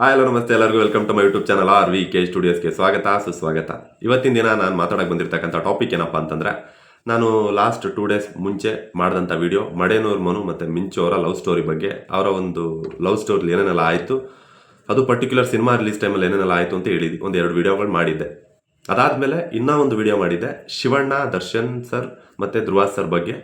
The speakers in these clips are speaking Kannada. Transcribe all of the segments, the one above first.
ಹಾಯ್ ಹಲೋ ನಮಸ್ತೆ. ಎಲ್ಲರಿಗೂ welcome to my YouTube channel R V K ಸ್ಟುಡಿಯೋಸ್ಗೆ ಸ್ವಾಗತ, ಸುಸ್ವಾಗತ. ಇವತ್ತಿನ ದಿನ ನಾನು ಮಾತಾಡಕ್ಕೆ ಬಂದಿರತಕ್ಕಂಥ ಟಾಪಿಕ್ ಏನಪ್ಪ ಅಂತಂದರೆ, ನಾನು ಲಾಸ್ಟ್ ಟೂ ಡೇಸ್ ಮುಂಚೆ ಮಾಡಿದಂಥ ವಿಡಿಯೋ ಮಡೇನೂರ್ ಮನು ಮತ್ತು ಮಿಂಚು ಅವರ ಲವ್ ಸ್ಟೋರಿ ಬಗ್ಗೆ, ಅವರ ಒಂದು ಲವ್ ಸ್ಟೋರಿ ಏನೇನೆಲ್ಲ ಆಯಿತು, ಅದು ಪರ್ಟಿಕ್ಯುಲರ್ ಸಿನಿಮಾ ರಿಲೀಸ್ ಟೈಮಲ್ಲಿ ಏನೇನೆಲ್ಲ ಆಯಿತು ಅಂತ ಹೇಳಿದ್ವಿ ಒಂದು ಎರಡು ವಿಡಿಯೋಗಳು ಮಾಡಿದ್ದೆ. ಅದಾದಮೇಲೆ ಇನ್ನೂ ಒಂದು ವಿಡಿಯೋ ಮಾಡಿದ್ದೆ, ಶಿವಣ್ಣ, ದರ್ಶನ್ ಸರ್ ಮತ್ತು ಧ್ರುವ ಸರ್ ಬಗ್ಗೆ.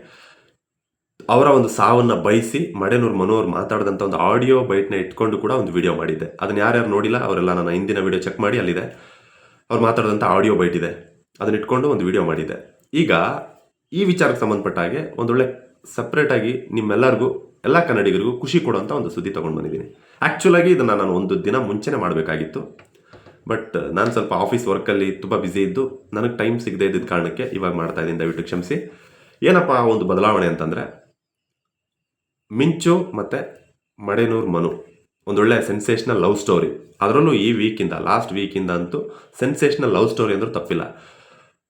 ಅವರ ಒಂದು ಸಾವನ್ನ ಬಯಸಿ ಮಡೇನೂರ್ ಮನೋರ್ ಮಾತಾಡಿದಂಥ ಒಂದು ಆಡಿಯೋ ಬೈಟ್ನ ಇಟ್ಕೊಂಡು ಕೂಡ ಒಂದು ವಿಡಿಯೋ ಮಾಡಿದ್ದೆ. ಅದನ್ನ ಯಾರ್ಯಾರು ನೋಡಿಲ್ಲ, ಅವರೆಲ್ಲ ನನ್ನ ಹಿಂದಿನ ವಿಡಿಯೋ ಚೆಕ್ ಮಾಡಿ ಅಲ್ಲಿದೆ. ಅವ್ರು ಮಾತಾಡಿದಂಥ ಆಡಿಯೋ ಬೈಟ್ ಇದೆ. ಅದನ್ನ ಇಟ್ಕೊಂಡು ಒಂದು ವಿಡಿಯೋ ಮಾಡಿದ್ದೆ. ಈಗ ಈ ವಿಚಾರಕ್ಕೆ ಸಂಬಂಧಪಟ್ಟ ಹಾಗೆ ಒಂದೊಳ್ಳೆ ಸಪ್ರೇಟಾಗಿ ನಿಮ್ಮೆಲ್ಲರಿಗೂ, ಎಲ್ಲ ಕನ್ನಡಿಗರಿಗೂ ಖುಷಿ ಕೊಡುವಂಥ ಒಂದು ಸುದ್ದಿ ತೊಗೊಂಡು ಬಂದಿದ್ದೀನಿ. ಆ್ಯಕ್ಚುಲಾಗಿ ಇದನ್ನು ನಾನು ಒಂದು ದಿನ ಮುಂಚೆನೇ ಮಾಡಬೇಕಾಗಿತ್ತು. ಬಟ್ ನಾನು ಸ್ವಲ್ಪ ಆಫೀಸ್ ವರ್ಕಲ್ಲಿ ತುಂಬ ಬ್ಯುಸಿ ಇದ್ದು, ನನಗೆ ಟೈಮ್ ಸಿಗದೆ ಇದ್ದಿದ್ದ ಕಾರಣಕ್ಕೆ ಇವಾಗ ಮಾಡ್ತಾ ಇದ್ದೀನಿ. ದಯವಿಟ್ಟು ಕ್ಷಮಿಸಿ. ಏನಪ್ಪ ಒಂದು ಬದಲಾವಣೆ ಅಂತಂದರೆ ಮಿಂಚು ಮತ್ತು ಮಡೇನೂರ್ ಮನು. ಒಂದೊಳ್ಳೆ ಸೆನ್ಸೇಷನಲ್ ಲವ್ ಸ್ಟೋರಿ ಅದರಲ್ಲೂ ಈ ವೀಕಿಂದ ಲಾಸ್ಟ್ ವೀಕಿಂದ ಅಂತೂ ಸೆನ್ಸೇಷನಲ್ ಲವ್ ಸ್ಟೋರಿ ಅಂದರೂ ತಪ್ಪಿಲ್ಲ.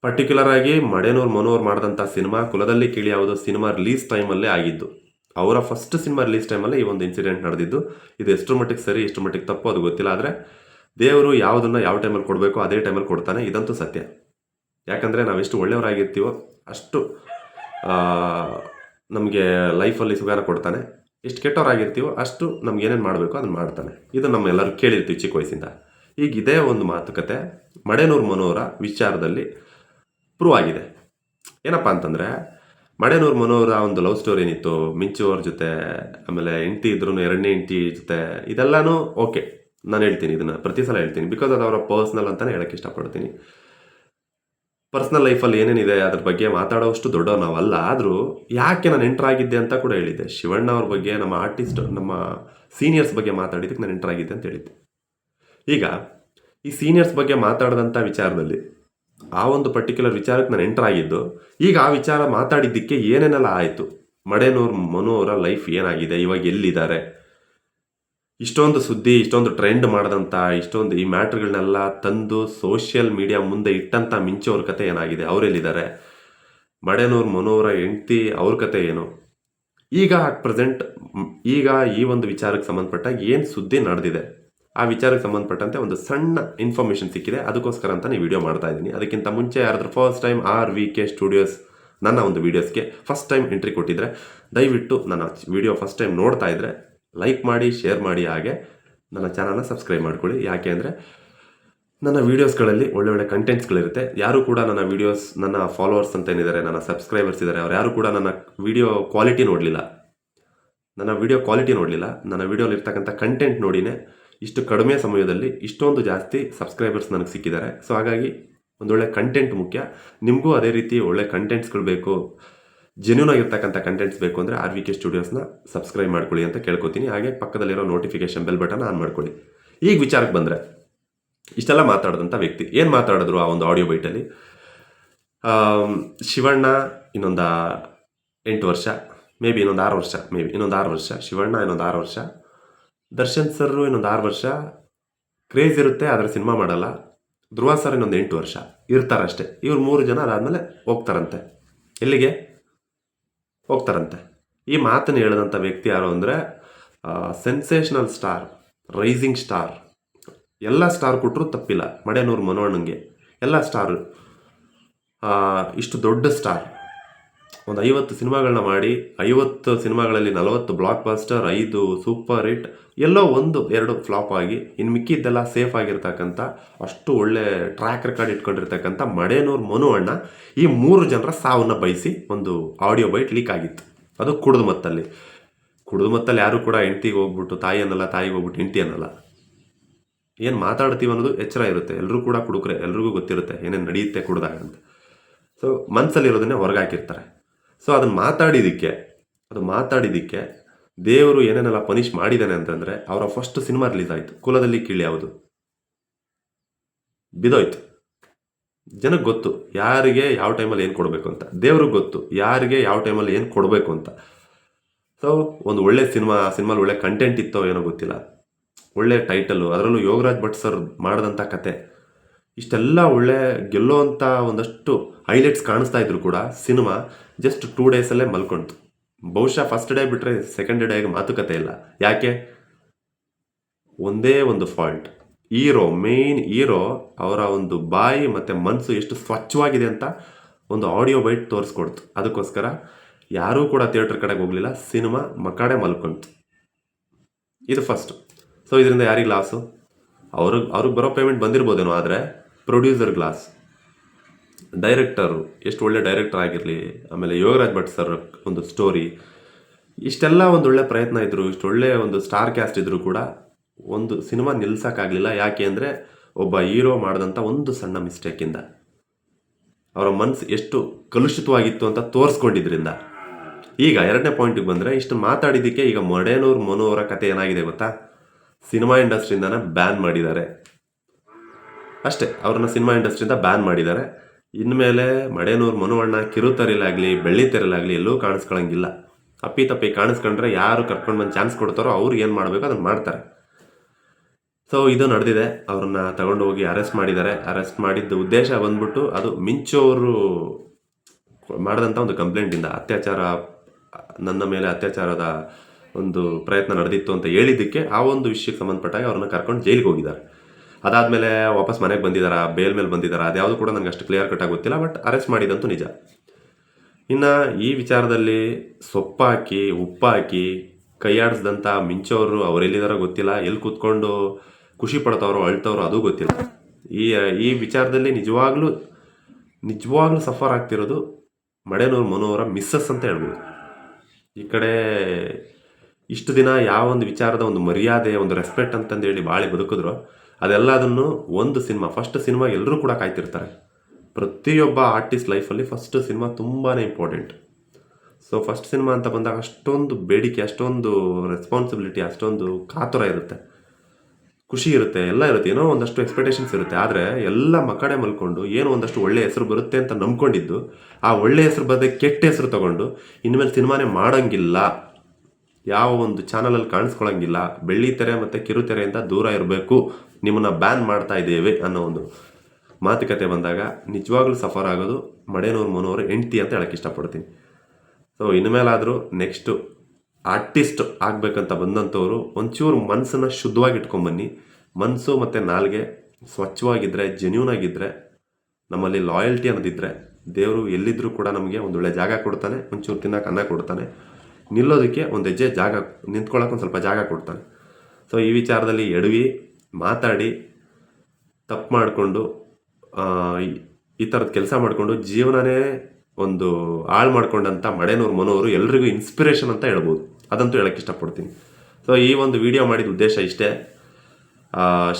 ಪರ್ಟಿಕ್ಯುಲರ್ ಆಗಿ ಮಡೇನೂರ್ ಅವ್ರು ಮಾಡಿದಂಥ ಸಿನಿಮಾ ಕುಲದಲ್ಲಿ ಕಿಳಿ ಯಾವುದೋ ಸಿನಿಮಾ ರಿಲೀಸ್ ಟೈಮಲ್ಲೇ ಆಗಿದ್ದು. ಅವರ ಫಸ್ಟ್ ಸಿನಿಮಾ ರಿಲೀಸ್ ಟೈಮಲ್ಲೇ ಈ ಒಂದು ಇನ್ಸಿಡೆಂಟ್ ನಡೆದಿದ್ದು. ಇದು ಎಷ್ಟು ಮಟ್ಟಿಗೆ ಸರಿ ಎಷ್ಟು ಮಟ್ಟಿಗೆ ತಪ್ಪು ಅದು ಗೊತ್ತಿಲ್ಲ. ಆದರೆ ದೇವರು ಯಾವುದನ್ನು ಯಾವ ಟೈಮಲ್ಲಿ ಕೊಡಬೇಕು ಅದೇ ಟೈಮಲ್ಲಿ ಕೊಡ್ತಾನೆ. ಇದಂತೂ ಸತ್ಯ. ಯಾಕಂದರೆ ನಾವೆಷ್ಟು ಒಳ್ಳೆಯವರಾಗಿರ್ತೀವೋ ಅಷ್ಟು ನಮಗೆ ಲೈಫಲ್ಲಿ ಸುಖಾನ ಕೊಡ್ತಾನೆ. ಎಷ್ಟು ಕೆಟ್ಟವರಾಗಿರ್ತೀವೋ ಅಷ್ಟು ನಮ್ಗೆ ಏನೇನು ಮಾಡಬೇಕು ಅದನ್ನು ಮಾಡ್ತಾನೆ. ಇದು ನಮ್ಮೆಲ್ಲರೂ ಕೇಳಿರ್ತೀವಿ ಚಿಕ್ಕ ವಯಸ್ಸಿಂದ. ಈಗ ಇದೇ ಒಂದು ಮಾತುಕತೆ ಮಡೇನೂರು ಮನೋರ ವಿಚಾರದಲ್ಲಿ ಪ್ರೂವ್ ಆಗಿದೆ. ಏನಪ್ಪ ಅಂತಂದರೆ, ಮಡೇನೂರು ಮನೋರ ಒಂದು ಲವ್ ಸ್ಟೋರಿ ಏನಿತ್ತು, ಮಿಂಚು ಅವ್ರ ಜೊತೆ, ಆಮೇಲೆ ಹೆಂಡ್ತಿ ಇದ್ರೂ ಎರಡನೇ ಹೆಂಡ್ತಿ ಜೊತೆ, ಇದೆಲ್ಲನೂ ಓಕೆ ನಾನು ಹೇಳ್ತೀನಿ, ಇದನ್ನು ಪ್ರತಿ ಸಲ ಹೇಳ್ತೀನಿ. ಬಿಕಾಸ್ ಅದು ಅವರ ಪರ್ಸ್ನಲ್ ಅಂತಲೇ ಹೇಳೋಕ್ಕೆ ಇಷ್ಟಪಡ್ತೀನಿ. ಪರ್ಸ್ನಲ್ ಲೈಫಲ್ಲಿ ಏನೇನಿದೆ ಅದ್ರ ಬಗ್ಗೆ ಮಾತಾಡೋಷ್ಟು ದೊಡ್ಡವ್ ನಾವಲ್ಲ. ಆದರೂ ಯಾಕೆ ನಾನು ಎಂಟರ್ ಆಗಿದ್ದೆ ಅಂತ ಕೂಡ ಹೇಳಿದ್ದೆ. ಶಿವಣ್ಣ ಅವ್ರ ಬಗ್ಗೆ, ನಮ್ಮ ಆರ್ಟಿಸ್ಟ್ ನಮ್ಮ ಸೀನಿಯರ್ಸ್ ಬಗ್ಗೆ ಮಾತಾಡಿದ್ದಕ್ಕೆ ನಾನು ಎಂಟರ್ ಆಗಿದ್ದೆ ಅಂತ ಹೇಳಿದ್ದೆ. ಈಗ ಈ ಸೀನಿಯರ್ಸ್ ಬಗ್ಗೆ ಮಾತಾಡಿದಂಥ ವಿಚಾರದಲ್ಲಿ ಆ ಒಂದು ಪರ್ಟಿಕ್ಯುಲರ್ ವಿಚಾರಕ್ಕೆ ನಾನು ಎಂಟರ್ ಆಗಿದ್ದು, ಈಗ ಆ ವಿಚಾರ ಮಾತಾಡಿದ್ದಕ್ಕೆ ಏನೇನೆಲ್ಲ ಆಯಿತು? ಮಡೇನೂರ್ ಮನು ಅವರ ಲೈಫ್ ಏನಾಗಿದೆ? ಇವಾಗ ಎಲ್ಲಿದ್ದಾರೆ? ಇಷ್ಟೊಂದು ಸುದ್ದಿ, ಇಷ್ಟೊಂದು ಟ್ರೆಂಡ್ ಮಾಡಿದಂಥ ಇಷ್ಟೊಂದು ಈ ಮ್ಯಾಟ್ರ್ಗಳನ್ನೆಲ್ಲ ತಂದು ಸೋಷಿಯಲ್ ಮೀಡಿಯಾ ಮುಂದೆ ಇಟ್ಟಂಥ ಮಿಂಚವ್ರ ಕತೆ ಏನಾಗಿದೆ? ಅವರೆಲ್ಲಿದ್ದಾರೆ ಮಡೆನೂರು ಮನೋರ ಹೆಂಡ್ತಿ ಅವ್ರ ಕತೆ ಏನು? ಈಗ ಅಟ್ ಪ್ರೆಸೆಂಟ್ ಈಗ ಈ ಒಂದು ವಿಚಾರಕ್ಕೆ ಸಂಬಂಧಪಟ್ಟ ಏನು ಸುದ್ದಿ ನಡೆದಿದೆ? ಆ ವಿಚಾರಕ್ಕೆ ಸಂಬಂಧಪಟ್ಟಂತೆ ಒಂದು ಸಣ್ಣ ಇನ್ಫಾರ್ಮೇಷನ್ ಸಿಕ್ಕಿದೆ. ಅದಕ್ಕೋಸ್ಕರ ಅಂತ ನೀವು ವಿಡಿಯೋ ಮಾಡ್ತಾ ಇದ್ದೀನಿ. ಅದಕ್ಕಿಂತ ಮುಂಚೆ ಯಾರಾದ್ರೂ first time R V K studios ನನ್ನ ಒಂದು ವೀಡಿಯೋಸ್ಗೆ ಫಸ್ಟ್ ಟೈಮ್ ಎಂಟ್ರಿ ಕೊಟ್ಟಿದ್ರೆ, ದಯವಿಟ್ಟು ನನ್ನ ವಿಡಿಯೋ ಫಸ್ಟ್ ಟೈಮ್ ನೋಡ್ತಾ ಇದ್ದರೆ ಲೈಕ್ ಮಾಡಿ ಶೇರ್ ಮಾಡಿ ಹಾಗೆ ನನ್ನ ಚಾನಲ್ನ ಸಬ್ಸ್ಕ್ರೈಬ್ ಮಾಡ್ಕೊಳ್ಳಿ. ಯಾಕೆ ಅಂದರೆ ನನ್ನ ವೀಡಿಯೋಸ್ಗಳಲ್ಲಿ ಒಳ್ಳೆ ಒಳ್ಳೆ ಕಂಟೆಂಟ್ಸ್ಗಳಿರುತ್ತೆ ಯಾರು ಕೂಡ ನನ್ನ ವೀಡಿಯೋಸ್ ನನ್ನ ಫಾಲೋವರ್ಸ್ ಅಂತ ಏನಿದ್ದಾರೆ ನನ್ನ ಸಬ್ಸ್ಕ್ರೈಬರ್ಸ್ ಇದ್ದಾರೆ ಅವ್ರು ಯಾರು ಕೂಡ ನನ್ನ ವಿಡಿಯೋ ಕ್ವಾಲಿಟಿ ನೋಡಲಿಲ್ಲ. ನನ್ನ ವೀಡಿಯೋ ಕ್ವಾಲಿಟಿ ನೋಡಲಿಲ್ಲ. ನನ್ನ ವೀಡಿಯೋಲಿ ಇರ್ತಕ್ಕಂಥ ಕಂಟೆಂಟ್ ನೋಡಿನೇ ಇಷ್ಟು ಕಡಿಮೆ ಸಮಯದಲ್ಲಿ ಇಷ್ಟೊಂದು ಜಾಸ್ತಿ ಸಬ್ಸ್ಕ್ರೈಬರ್ಸ್ ನನಗೆ ಸಿಕ್ಕಿದ್ದಾರೆ. ಸೊ ಹಾಗಾಗಿ ಒಂದೊಳ್ಳೆ ಕಂಟೆಂಟ್ ಮುಖ್ಯ. ನಿಮಗೂ ಅದೇ ರೀತಿ ಒಳ್ಳೆ ಕಂಟೆಂಟ್ಸ್ಗಳು ಬೇಕು. ಜೆನ್ಯೂನ್ ಆಗಿರ್ತಕ್ಕಂಥ ಕಂಟೆಂಟ್ಸ್ ಬೇಕು ಅಂದರೆ ಆರ್ ವಿ ಕೆ ಸ್ಟುಡಿಯೋಸ್ನ ಸಬ್ಸ್ಕ್ರೈಬ್ ಮಾಡ್ಕೊಳ್ಳಿ ಅಂತ ಕೇಳ್ಕೊತೀನಿ. ಹಾಗೆ ಪಕ್ಕದಲ್ಲಿರೋ ನೋಟಿಫಿಕೇಶನ್ ಬೆಲ್ ಬಟನ್ ಆನ್ ಮಾಡ್ಕೊಳ್ಳಿ. ಈಗ ವಿಚಾರಕ್ಕೆ ಬಂದರೆ, ಇಷ್ಟೆಲ್ಲ ಮಾತಾಡಿದಂಥ ವ್ಯಕ್ತಿ, ಏನು ಮಾತಾಡಿದ್ರು ಆ ಒಂದು ಆಡಿಯೋ ಬೈಟಲ್ಲಿ ಶಿವಣ್ಣ ಇನ್ನೊಂದು ಎಂಟು ವರ್ಷ ಮೇ ಬಿ ಇನ್ನೊಂದು ಆರು ವರ್ಷ ಮೇ ಬಿ ಇನ್ನೊಂದು ಆರು ವರ್ಷ, ಶಿವಣ್ಣ ಇನ್ನೊಂದು ಆರು ವರ್ಷ, ದರ್ಶನ್ ಸರ್ ಇನ್ನೊಂದು ಆರು ವರ್ಷ ಕ್ರೇಜ್ ಇರುತ್ತೆ, ಆದರೆ ಸಿನಿಮಾ ಮಾಡಲ್ಲ. ಧ್ರುವ ಸರ್ ಇನ್ನೊಂದು ಎಂಟು ವರ್ಷ, ಇರ್ತಾರಷ್ಟೇ. ಇವ್ರು ಮೂರು ಜನ ಅದಾದಮೇಲೆ ಹೋಗ್ತಾರಂತೆ. ಎಲ್ಲಿಗೆ? ಹೋಗ್ತಾರಂತೆ. ಈ ಮಾತನ್ನು ಹೇಳಿದಂಥ ವ್ಯಕ್ತಿ ಯಾರು ಅಂದರೆ ಸೆನ್ಸೇಷನಲ್ ಸ್ಟಾರ್ ರೈಸಿಂಗ್ ಸ್ಟಾರ್ ಎಲ್ಲ ಸ್ಟಾರ್ ಕೊಟ್ಟರು ತಪ್ಪಿಲ್ಲ. ಮಡೆನೂರು ಮನೋಣ್ಣಂಗೆ ಎಲ್ಲ ಸ್ಟಾರು ಇಷ್ಟು ದೊಡ್ಡ ಸ್ಟಾರ್ ಒಂದು ಐವತ್ತು ಸಿನಿಮಾಗಳನ್ನ ಮಾಡಿ, ಐವತ್ತು ಸಿನಿಮಾಗಳಲ್ಲಿ ನಲವತ್ತು ಬ್ಲಾಕ್ ಬಸ್ಟರ್ ಐದು ಸೂಪರ್ ಹಿಟ್ ಎಲ್ಲೋ ಒಂದು, ಎರಡು ಫ್ಲಾಪ್ ಆಗಿ ಇನ್ನು ಮಿಕ್ಕಿದ್ದೆಲ್ಲ ಸೇಫ್ ಆಗಿರ್ತಕ್ಕಂಥ, ಅಷ್ಟು ಒಳ್ಳೆ ಟ್ರ್ಯಾಕ್ ರೆಕಾರ್ಡ್ ಇಟ್ಕೊಂಡಿರ್ತಕ್ಕಂಥ ಮಡೇನೂರ್ ಮನು ಅಣ್ಣ ಈ ಮೂರು ಜನರ ಸಾವನ್ನ ಬಯಸಿ ಒಂದು ಆಡಿಯೋ ಬೈಟ್ ಲೀಕ್ ಆಗಿತ್ತು. ಅದು ಕುಡಿದು ಮತ್ತಲ್ಲಿ. ಕುಡಿದು ಮತ್ತಲ್ಲಿ ಯಾರು ಕೂಡ ಹೆಂಡ್ತಿಗೆ ಹೋಗ್ಬಿಟ್ಟು, ತಾಯಿ ಅನ್ನಲ್ಲ, ತಾಯಿಗೆ ಹೋಗ್ಬಿಟ್ಟು, ಹೆಂಡತಿ ಅನ್ನಲ್ಲ. ಏನು ಮಾತಾಡ್ತೀವಿ ಅನ್ನೋದು ಎಚ್ಚರ ಇರುತ್ತೆ. ಎಲ್ಲರೂ ಕೂಡ ಕುಡುಕ್ರೆ, ಎಲ್ರಿಗೂ ಗೊತ್ತಿರುತ್ತೆ ಏನೇನು ನಡೆಯುತ್ತೆ ಕುಡ್ದಾಗ ಅಂತ. ಸೊ ಮನಸ್ಸಲ್ಲಿರೋದನ್ನೇ ಹೊರಗೆ ಹಾಕಿರ್ತಾರೆ ಸೊ ಅದನ್ನು ಮಾತಾಡಿದ್ದಕ್ಕೆ ಅದು ಮಾತಾಡಿದ್ದಕ್ಕೆ ದೇವರು ಏನೇನೆಲ್ಲ ಪನಿಷ್ ಮಾಡಿದ್ದಾನೆ ಅಂತಂದರೆ, ಅವರ ಫಸ್ಟ್ ಸಿನಿಮಾ ರಿಲೀಸ್ ಆಯಿತು. ಕುಲದಲ್ಲಿ ಕೀಳಿ ಯಾವುದು? ಬಿದೋಯ್ತು. ಜನಕ್ಕೆ ಗೊತ್ತು, ಯಾರಿಗೆ ಯಾವ ಟೈಮಲ್ಲಿ ಏನು ಕೊಡಬೇಕು ಅಂತ. ದೇವ್ರಿಗೆ ಗೊತ್ತು, ಯಾರಿಗೆ ಯಾವ ಟೈಮಲ್ಲಿ ಏನು ಕೊಡಬೇಕು ಅಂತ. ಸೊ ಒಂದು ಒಳ್ಳೆ ಸಿನಿಮಾ ಸಿನಿಮಾಲಿ ಒಳ್ಳೆ ಕಂಟೆಂಟ್ ಇತ್ತೋ ಏನೋ ಗೊತ್ತಿಲ್ಲ. ಒಳ್ಳೆ ಟೈಟಲು ಅದರಲ್ಲೂ ಯೋಗರಾಜ್ ಭಟ್ ಸರ್ ಮಾಡಿದಂಥ ಕತೆ. ಇಷ್ಟೆಲ್ಲ ಒಳ್ಳೆ ಗೆಲ್ಲೋ ಅಂತ ಒಂದಷ್ಟು ಹೈಲೈಟ್ಸ್ ಕಾಣಿಸ್ತಾ ಇದ್ರು ಕೂಡ ಸಿನಿಮಾ ಜಸ್ಟ್ ಟೂ ಡೇಸಲ್ಲೇ ಮಲ್ಕೊಂತು ಬಹುಶಃ ಫಸ್ಟ್ ಡೇ ಬಿಟ್ಟರೆ ಸೆಕೆಂಡ್ ಡೇಗೆ ಮಾತುಕತೆ ಇಲ್ಲ. ಯಾಕೆ? ಒಂದೇ ಒಂದು ಫಾಲ್ಟ್ ಹೀರೋ ಮೇನ್ ಹೀರೋ ಅವರ ಒಂದು ಬಾಯಿ ಮತ್ತು ಮನಸ್ಸು ಎಷ್ಟು ಸ್ವಚ್ಛವಾಗಿದೆ ಅಂತ ಒಂದು ಆಡಿಯೋ ಬೈಟ್ ತೋರಿಸ್ಕೊಡ್ತು. ಅದಕ್ಕೋಸ್ಕರ ಯಾರೂ ಕೂಡ ಥಿಯೇಟರ್ ಕಡೆಗೆ ಹೋಗಲಿಲ್ಲ ಸಿನಿಮಾ ಮಕ್ಕಡೆ ಮಲ್ಕೊಂತು ಇದು ಫಸ್ಟ್ ಸೊ ಇದರಿಂದ ಯಾರಿಗೆ ಲಾಸು ಅವ್ರಿಗೆ ಅವ್ರಿಗೆ ಬರೋ ಪೇಮೆಂಟ್ ಬಂದಿರ್ಬೋದೇನೋ, ಆದರೆ ಪ್ರೊಡ್ಯೂಸರ್ ಗ್ಲಾಸ್. ಡೈರೆಕ್ಟರು, ಎಷ್ಟು ಒಳ್ಳೆ ಡೈರೆಕ್ಟರ್ ಆಗಿರಲಿ, ಆಮೇಲೆ ಯೋಗರಾಜ್ ಭಟ್ ಸರ್ ಒಂದು ಸ್ಟೋರಿ. ಇಷ್ಟೆಲ್ಲ ಒಂದು ಒಳ್ಳೆ ಪ್ರಯತ್ನ ಇದ್ದರು ಇಷ್ಟು ಒಳ್ಳೆಯ ಒಂದು ಸ್ಟಾರ್ ಕ್ಯಾಸ್ಟ್ ಇದ್ದರೂ ಕೂಡ ಒಂದು ಸಿನಿಮಾ ನಿಲ್ಸೋಕ್ಕಾಗಲಿಲ್ಲ. ಯಾಕೆ ಅಂದರೆ ಒಬ್ಬ ಹೀರೋ ಮಾಡಿದಂಥ ಒಂದು ಸಣ್ಣ ಮಿಸ್ಟೇಕಿಂದ ಅವರ ಮನಸ್ಸು ಎಷ್ಟು ಕಲುಷಿತವಾಗಿತ್ತು ಅಂತ ತೋರಿಸ್ಕೊಂಡಿದ್ರಿಂದ. ಈಗ ಎರಡನೇ ಪಾಯಿಂಟಿಗೆ ಬಂದರೆ ಇಷ್ಟು ಮಾತಾಡಿದ್ದಕ್ಕೆ ಈಗ ಮಡೇನೂರು ಮನು ಅವರ ಕತೆ ಏನಾಗಿದೆ ಗೊತ್ತಾ? ಸಿನಿಮಾ ಇಂಡಸ್ಟ್ರಿಯಿಂದನೇ ಬ್ಯಾನ್ ಮಾಡಿದ್ದಾರೆ. ಅಷ್ಟೇ, ಅವ್ರನ್ನ ಸಿನಿಮಾ ಇಂಡಸ್ಟ್ರಿಯಿಂದ ಬ್ಯಾನ್ ಮಾಡಿದ್ದಾರೆ. ಇನ್ಮೇಲೆ ಮಡೇನೂರು ಮನುವಣ್ಣ ಕಿರುತೆರಲಾಗಲಿ ಬೆಳ್ಳಿ ತೆರಲಾಗ್ಲಿ ಎಲ್ಲೂ ಕಾಣಿಸ್ಕೊಳ್ಳಂಗಿಲ್ಲ ಅಪ್ಪಿ ತಪ್ಪಿ ಕಾಣಿಸ್ಕೊಂಡ್ರೆ ಯಾರು ಕರ್ಕೊಂಡು ಬಂದು ಚಾನ್ಸ್ ಕೊಡ್ತಾರೋ ಅವ್ರು ಏನು ಮಾಡಬೇಕು ಅದನ್ನು ಮಾಡ್ತಾರೆ. ಸೊ ಇದು ನಡೆದಿದೆ. ಅವ್ರನ್ನ ತಗೊಂಡು ಹೋಗಿ ಅರೆಸ್ಟ್ ಮಾಡಿದ್ದಾರೆ. ಅರೆಸ್ಟ್ ಮಾಡಿದ್ದ ಉದ್ದೇಶ ಬಂದ್ಬಿಟ್ಟು ಅದು ಮಿಂಚೋರು ಮಾಡಿದಂಥ ಒಂದು ಕಂಪ್ಲೇಂಟಿಂದ ಅತ್ಯಾಚಾರ, ನನ್ನ ಮೇಲೆ ಅತ್ಯಾಚಾರದ ಒಂದು ಪ್ರಯತ್ನ ನಡೆದಿತ್ತು ಅಂತ ಹೇಳಿದ್ದಕ್ಕೆ ಆ ಒಂದು ವಿಷಯಕ್ಕೆ ಸಂಬಂಧಪಟ್ಟಾಗ ಅವ್ರನ್ನ ಕರ್ಕೊಂಡು ಜೈಲಿಗೆ ಹೋಗಿದ್ದಾರೆ. ಅದಾದಮೇಲೆ ವಾಪಸ್ ಮನೆಗೆ ಬಂದಿದ್ದಾರಾ ಬೇಲ್ ಮೇಲೆ ಬಂದಿದ್ದಾರಾ ಅದ್ಯಾವುದು ಕೂಡ ನನಗೆ ಅಷ್ಟು ಕ್ಲಿಯರ್ ಕಟ್ ಆಗುತ್ತಿಲ್ಲ ಗೊತ್ತಿಲ್ಲ ಬಟ್ ಅರೆಸ್ಟ್ ಮಾಡಿದಂತೂ ನಿಜ. ಇನ್ನು ಈ ವಿಚಾರದಲ್ಲಿ ಸೊಪ್ಪಾಕಿ, ಉಪ್ಪಾಕಿ ಕೈಯಾಡಿಸ್ದಂಥ ಮಿಂಚೋರು ಅವರೆಲ್ಲಿದಾರೋ ಗೊತ್ತಿಲ್ಲ ಎಲ್ಲಿ ಕೂತ್ಕೊಂಡು ಖುಷಿ ಪಡ್ತವ್ರೋ, ಅಳ್ತವ್ರು ಅದು ಗೊತ್ತಿಲ್ಲ. ಈ ಈ ವಿಚಾರದಲ್ಲಿ ನಿಜವಾಗ್ಲೂ ನಿಜವಾಗ್ಲೂ ಸಫರ್ ಆಗ್ತಿರೋದು ಮಡೇನೂರು ಮನೋಹರ ಮಿಸ್ಸಸ್ ಅಂತ ಹೇಳ್ಬೋದು. ಈ ಕಡೆ ಇಷ್ಟು ದಿನ ಯಾವ ಒಂದು ವಿಚಾರದ ಒಂದು ಮರ್ಯಾದೆ, ಒಂದು ರೆಸ್ಪೆಕ್ಟ್ ಅಂತಂದೇಳಿ ಬಾಳಿ ಬದುಕಿದ್ರು ಅದೆಲ್ಲದನ್ನು ಒಂದು ಸಿನಿಮಾ ಫಸ್ಟ್ ಸಿನಿಮಾ ಎಲ್ಲರೂ ಕೂಡ ಕಾಯ್ತಿರ್ತಾರೆ. ಪ್ರತಿಯೊಬ್ಬ ಆರ್ಟಿಸ್ಟ್ ಲೈಫಲ್ಲಿ ಫಸ್ಟ್ ಸಿನಿಮಾ ತುಂಬಾ ಇಂಪಾರ್ಟೆಂಟ್ ಸೊ ಫಸ್ಟ್ ಸಿನಿಮಾ ಅಂತ ಬಂದಾಗ ಅಷ್ಟೊಂದು ಬೇಡಿಕೆ, ಅಷ್ಟೊಂದು ರೆಸ್ಪಾನ್ಸಿಬಿಲಿಟಿ ಅಷ್ಟೊಂದು ಕಾತುರ ಇರುತ್ತೆ. ಖುಷಿ ಇರುತ್ತೆ, ಎಲ್ಲ ಇರುತ್ತೆ. ಏನೋ ಒಂದಷ್ಟು ಎಕ್ಸ್ಪೆಕ್ಟೇಷನ್ಸ್ ಇರುತ್ತೆ. ಆದರೆ ಎಲ್ಲ ಮಕ್ಕಡೆ ಮಲ್ಕೊಂಡು ಏನೋ ಒಂದಷ್ಟು ಒಳ್ಳೆ ಹೆಸರು ಬರುತ್ತೆ ಅಂತ ನಂಬ್ಕೊಂಡಿದ್ದು, ಆ ಒಳ್ಳೆ ಹೆಸರು ಬರದೆ ಕೆಟ್ಟ ಹೆಸರು ತಗೊಂಡು, ಇನ್ಮೇಲೆ ಸಿನಿಮಾನೇ ಮಾಡೋಂಗಿಲ್ಲ. ಯಾವ ಒಂದು ಚಾನಲಲ್ಲಿ ಕಾಣಿಸ್ಕೊಳಂಗಿಲ್ಲ, ಬೆಳ್ಳಿ ತೆರೆ ಮತ್ತು ಕಿರುತೆರೆಯಿಂದ ದೂರ ಇರಬೇಕು, ನಿಮ್ಮನ್ನ ಬ್ಯಾನ್ ಮಾಡ್ತಾ ಇದ್ದೇವೆ ಅನ್ನೋ ಒಂದು ಮಾತುಕತೆ ಬಂದಾಗ ನಿಜವಾಗ್ಲೂ ಸಫರ್ ಆಗೋದು ಮಡೇನೂರು ಮನೋರು ಹೆಂಡ್ತಿ ಅಂತ ಹೇಳಕ್ಕೆ ಇಷ್ಟಪಡ್ತೀನಿ. ಸೊ ಇನ್ಮೇಲಾದರೂ ನೆಕ್ಸ್ಟು ಆರ್ಟಿಸ್ಟ್ ಆಗಬೇಕಂತ ಬಂದಂಥವ್ರು ಒಂಚೂರು ಮನಸ್ಸನ್ನು ಶುದ್ಧವಾಗಿ ಇಟ್ಕೊಂಬನ್ನಿ. ಮನಸ್ಸು ಮತ್ತು ನಾಲ್ಗೆ ಸ್ವಚ್ಛವಾಗಿದ್ದರೆ ಜೆನ್ಯೂನ್ ಆಗಿದ್ದರೆ ನಮ್ಮಲ್ಲಿ ಲಾಯಲ್ಟಿ ಅನ್ನೋದಿದ್ದರೆ ದೇವರು ಎಲ್ಲಿದ್ದರೂ ಕೂಡ ನಮಗೆ ಒಂದೊಳ್ಳೆ ಜಾಗ ಕೊಡ್ತಾನೆ, ಒಂಚೂರು ತಿನ್ನೋಕೆ ಅನ್ನ ಕೊಡ್ತಾನೆ. ನಿಲ್ಲೋದಕ್ಕೆ ಒಂದು ಹೆಜ್ಜೆ ಜಾಗ ನಿಂತ್ಕೊಳ್ಳೋಕೆ ಒಂದು ಸ್ವಲ್ಪ ಜಾಗ ಕೊಡ್ತಾನೆ. ಸೊ ಈ ವಿಚಾರದಲ್ಲಿ ಎಡವಿ ಮಾತಾಡಿ, ತಪ್ಪು ಮಾಡಿಕೊಂಡು ಈ ಥರದ ಕೆಲಸ ಮಾಡಿಕೊಂಡು ಜೀವನನೇ ಒಂದು ಹಾಳು ಮಾಡ್ಕೊಂಡಂಥ ಮಡೇನೂರು ಮನೋರು ಎಲ್ರಿಗೂ ಇನ್ಸ್ಪಿರೇಷನ್ ಅಂತ ಹೇಳ್ಬೋದು. ಅದಂತೂ ಹೇಳಕ್ಕೆ ಇಷ್ಟಪಡ್ತೀನಿ. ಸೊ ಈ ಒಂದು ವಿಡಿಯೋ ಮಾಡಿದ ಉದ್ದೇಶ ಇಷ್ಟೇ.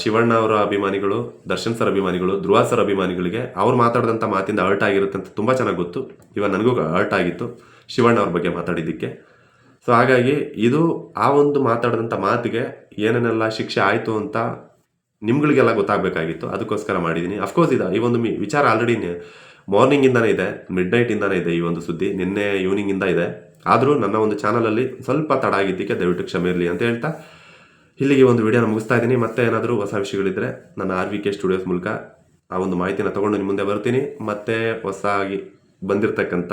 ಶಿವಣ್ಣ ಅವರ ಅಭಿಮಾನಿಗಳು, ದರ್ಶನ್ ಸರ್ ಅಭಿಮಾನಿಗಳು, ಧ್ರುವ ಸರ್ ಅಭಿಮಾನಿಗಳಿಗೆ ಅವ್ರು ಮಾತಾಡಿದಂಥ ಮಾತಿಂದ ಹರ್ಟ್ ಆಗಿರುತ್ತೆ ಅಂತ ತುಂಬ ಚೆನ್ನಾಗಿ ಗೊತ್ತು. ಇವಾಗ ನನಗೂ ಹರ್ಟ್ ಆಗಿತ್ತು. ಶಿವಣ್ಣ ಅವ್ರ ಬಗ್ಗೆ ಮಾತಾಡಿದ್ದಕ್ಕೆ. ಸೊ ಹಾಗಾಗಿ ಇದು ಆ ಒಂದು ಮಾತಾಡಿದಂಥ ಮಾತಿಗೆ ಏನೇನೆಲ್ಲ ಶಿಕ್ಷೆ ಆಯಿತು ಅಂತ ನಿಮ್ಗಳಿಗೆಲ್ಲ ಗೊತ್ತಾಗಬೇಕಾಗಿತ್ತು. ಅದಕ್ಕೋಸ್ಕರ ಮಾಡಿದ್ದೀನಿ. ಅಫ್ಕೋರ್ಸ್ ಇದು ಈ ಒಂದು ಮಿ- ವಿಚಾರ ಆಲ್ರೆಡಿ ಮಾರ್ನಿಂಗಿಂದನೇ ಇದೆ ಮಿಡ್ ನೈಟಿಂದನೇ ಇದೆ ಈ ಒಂದು ಸುದ್ದಿ. ನಿನ್ನೆ ಈವ್ನಿಂಗಿಂದ ಇದೆ. ಆದರೂ ನನ್ನ ಒಂದು ಚಾನಲಲ್ಲಿ ಸ್ವಲ್ಪ ತಡ ಆಗಿದ್ದಕ್ಕೆ ದಯವಿಟ್ಟು ಕ್ಷಮೆ ಇರಲಿ ಅಂತ ಹೇಳ್ತಾ ಇಲ್ಲಿಗೆ ಒಂದು ವಿಡಿಯೋನ ಮುಗಿಸ್ತಾ ಇದ್ದೀನಿ. ಮತ್ತೆ ಏನಾದರೂ ಹೊಸ ವಿಷಯಗಳಿದ್ದರೆ ನನ್ನ ಆರ್ ವಿ ಕೆ ಸ್ಟುಡಿಯೋಸ್ ಮೂಲಕ ಆ ಒಂದು ಮಾಹಿತಿನ ತಗೊಂಡು ನಿಮ್ಮ ಮುಂದೆ ಬರ್ತೀನಿ. ಮತ್ತೆ ಹೊಸದಾಗಿ ಬಂದಿರತಕ್ಕಂಥ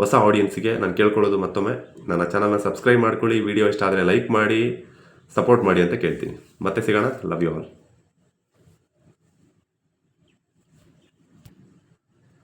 ಹೊಸ ಆಡಿಯನ್ಸ್ಗೆ ನಾನು ಕೇಳ್ಕೊಳ್ಳೋದು ಮತ್ತೊಮ್ಮೆ. ನನ್ನ ಚಾನಲ್ನ ಸಬ್ಸ್ಕ್ರೈಬ್ ಮಾಡ್ಕೊಳ್ಳಿ ವಿಡಿಯೋ ಇಷ್ಟ ಆದರೆ ಲೈಕ್ ಮಾಡಿ ಸಪೋರ್ಟ್ ಮಾಡಿ ಅಂತ ಕೇಳ್ತೀನಿ. ಮತ್ತೆ ಸಿಗೋಣ. Love you all